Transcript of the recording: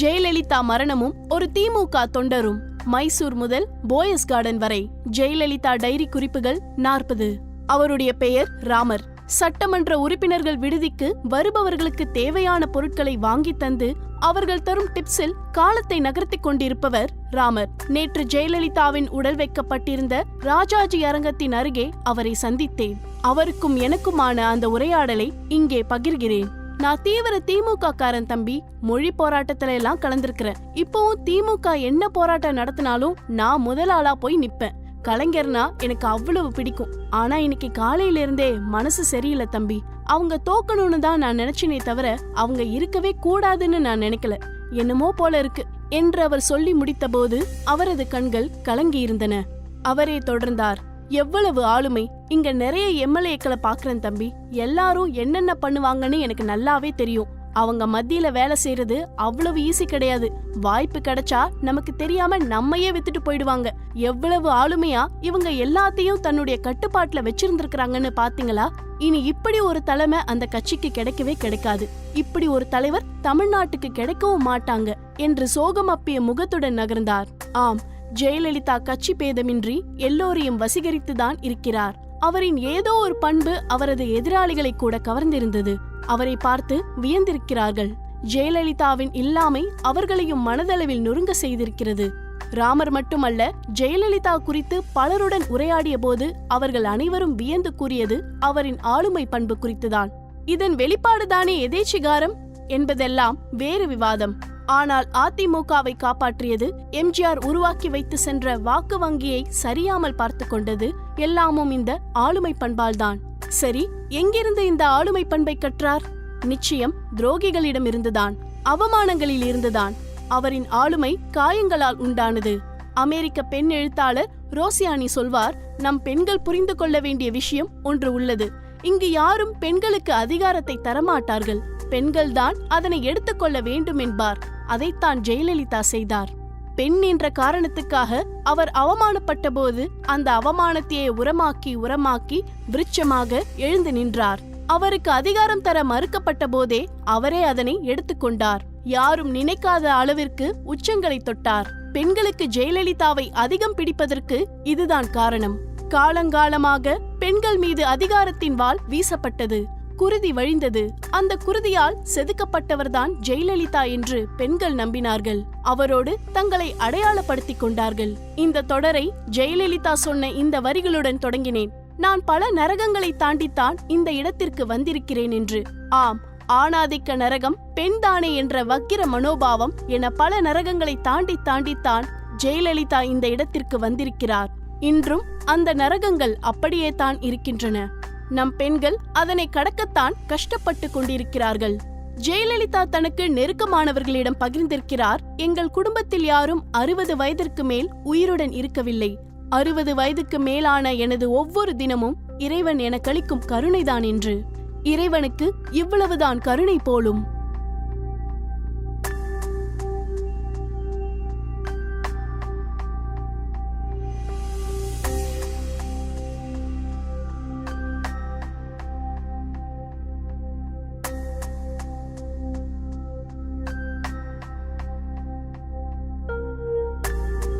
ஜெயலலிதா மரணமும் ஒரு திமுக தொண்டரும். மைசூர் முதல் போயஸ் கார்டன் வரை ஜெயலலிதா டைரி குறிப்புகள் நாற்பது. அவருடைய பெயர் ராமர். சட்டமன்ற உறுப்பினர்கள் விடுதிக்கு வருபவர்களுக்கு தேவையான பொருட்களை வாங்கி தந்து அவர்கள் தரும் டிப்ஸில் காலத்தை நகர்த்திக் கொண்டிருப்பவர் ராமர். நேற்று ஜெயலலிதாவின் உடல் வைக்கப்பட்டிருந்த ராஜாஜி அரங்கத்தின் அருகே அவரை சந்தித்தேன். அவருக்கும் எனக்குமான அந்த உரையாடலை இங்கே பகிர்கிறேன். நான் தீவிர திமுக காரன் தம்பி. மொழி போராட்டத்துல எல்லாம் கலந்திருக்கிறேன். இப்பவும் திமுக என்ன போராட்டம் நடத்தினாலும் நான் முதலாளா போய் நிப்பேன். கலைஞர்னா எனக்கு அவ்வளவு பிடிக்கும். ஆனா இன்னைக்கு காலையில இருந்தே மனசு சரியில்லை தம்பி. அவங்க தோக்கணும்னு தான் நான் நினைச்சினே தவிர அவங்க இருக்கவே கூடாதுன்னு நான் நினைக்கல. என்னமோ போல இருக்கு என்று அவர் சொல்லி முடித்தபோது அவரது கண்கள் கலங்கி இருந்தன அவரே தொடர்ந்தார். எவ்வளவு ஆளுமை. இங்க நிறைய எம்எல்ஏக்களை பாக்குறேன் தம்பி. எல்லாரும் என்னென்ன பண்ணுவாங்கன்னு எனக்கு நல்லாவே தெரியும். அவங்க மத்தியில வேலை செய்யறது அவ்வளவு ஈஸி கிடையாது. வாய்ப்பு கிடைச்சா நமக்கு தெரியாம நம்மையே வித்துட்டு போயிடுவாங்க. எவ்வளவு ஆளுமையா இவங்க எல்லாத்தையும் தன்னுடைய கட்டுப்பாட்டுல வச்சிருந்திருக்கிறாங்கன்னு பாத்தீங்களா? இனி இப்படி ஒரு தலைமை அந்த கட்சிக்கு கிடைக்கவே கிடைக்காது. இப்படி ஒரு தலைவர் தமிழ்நாட்டுக்கு கிடைக்கவும் மாட்டாங்க என்று சோகம் அப்பிய முகத்துடன் நகர்ந்தார். ஆம் ஜெயலலிதா கட்சி பேதமின்றி எல்லோரையும் வசீகரித்துதான் இருக்கிறார். அவரின் ஏதோ ஒரு பண்பு அவரது எதிராளிகளை கூட கவர்ந்திருந்தது. அவரை பார்த்து வியந்திருக்கிறார்கள். ஜெயலலிதாவின் இல்லாமை அவர்களையும் மனதளவில் நொறுங்க செய்திருக்கிறது. ராமர் மட்டுமல்ல ஜெயலலிதா குறித்து பலருடன் உரையாடிய போது அவர்கள் அனைவரும் வியந்து கூறியது அவரின் ஆளுமை பண்பு குறித்துதான். இதன் வெளிப்பாடுதானே எதேச்சிகாரம்? என்பதெல்லாம் வேறு விவாதம். ஆனால் அதிமுகவை காப்பாற்றியது எம்ஜிஆர் உருவாக்கி வைத்து சென்ற வாக்கு வங்கியை சரியாமல் பார்த்து கொண்டது எல்லாமும் இந்த ஆளுமை பண்பால்தான். சரி எங்கிருந்து இந்த ஆளுமை பண்பை கற்றார்? நிச்சயம் துரோகிகளிடம் இருந்துதான் அவமானங்களில் இருந்துதான். அவரின் ஆளுமை காயங்களால் உண்டானது. அமெரிக்க பெண் எழுத்தாளர் ரோசியானி சொல்வார் நம் பெண்கள் புரிந்து கொள்ள வேண்டிய விஷயம் ஒன்று உள்ளது. இங்கு யாரும் பெண்களுக்கு அதிகாரத்தை தரமாட்டார்கள். பெண்கள்தான் அதனை எடுத்துக்கொள்ள வேண்டும் என்பார். அதைத்தான் ஜெயலலிதா செய்தார். பெண் என்ற காரணத்துக்காக அவர் அவமானப்பட்ட போது அந்த அவமானத்தையே உரமாக்கி உரமாக்கி விருட்சமாக எழுந்து நின்றார். அவருக்கு அதிகாரம் தர மறுக்கப்பட்ட போதே அவரே அதனை எடுத்துக்கொண்டார் யாரும் நினைக்காத அளவிற்கு உச்சங்களை தொட்டார். பெண்களுக்கு ஜெயலலிதாவை அதிகம் பிடிப்பதற்கு இதுதான் காரணம். காலங்காலமாக பெண்கள் மீது அதிகாரத்தின் வாள் வீசப்பட்டது. குருதி வழிந்தது. அந்த குருதியால் செதுக்கப்பட்டவர்தான் ஜெயலலிதா என்று பெண்கள் நம்பினார்கள். அவரோடு தங்களை அடையாளப்படுத்திக் கொண்டார்கள். இந்த தொடரை ஜெயலலிதா சொன்ன இந்த வரிகளுடன் தொடங்கினேன். நான் பல நரகங்களை தாண்டித்தான் இந்த இடத்திற்கு வந்திருக்கிறேன் என்று. ஆம் ஆணாதிக்க நரகம் பெண்தானே என்ற வக்கிர மனோபாவம் என பல நரகங்களை தாண்டி தாண்டித்தான் ஜெயலலிதா இந்த இடத்திற்கு வந்திருக்கிறார். இன்றும் அந்த நரகங்கள் அப்படியே தான் இருக்கின்றன. நம் பெண்கள் அதனை கடக்கத்தான் கஷ்டப்பட்டு கொண்டிருக்கிறார்கள். ஜெயலலிதா தனக்கு நெருக்கமானவர்களிடம் பகிர்ந்திருக்கிறார். எங்கள் குடும்பத்தில் யாரும் அறுபது வயதிற்கு மேல் உயிருடன் இருக்கவில்லை. அறுபது வயதுக்கு மேலான எனது ஒவ்வொரு தினமும் இறைவன் எனக்களிக்கும் கழிக்கும் கருணைதான் என்று. இறைவனுக்கு இவ்வளவுதான் கருணை போலும்.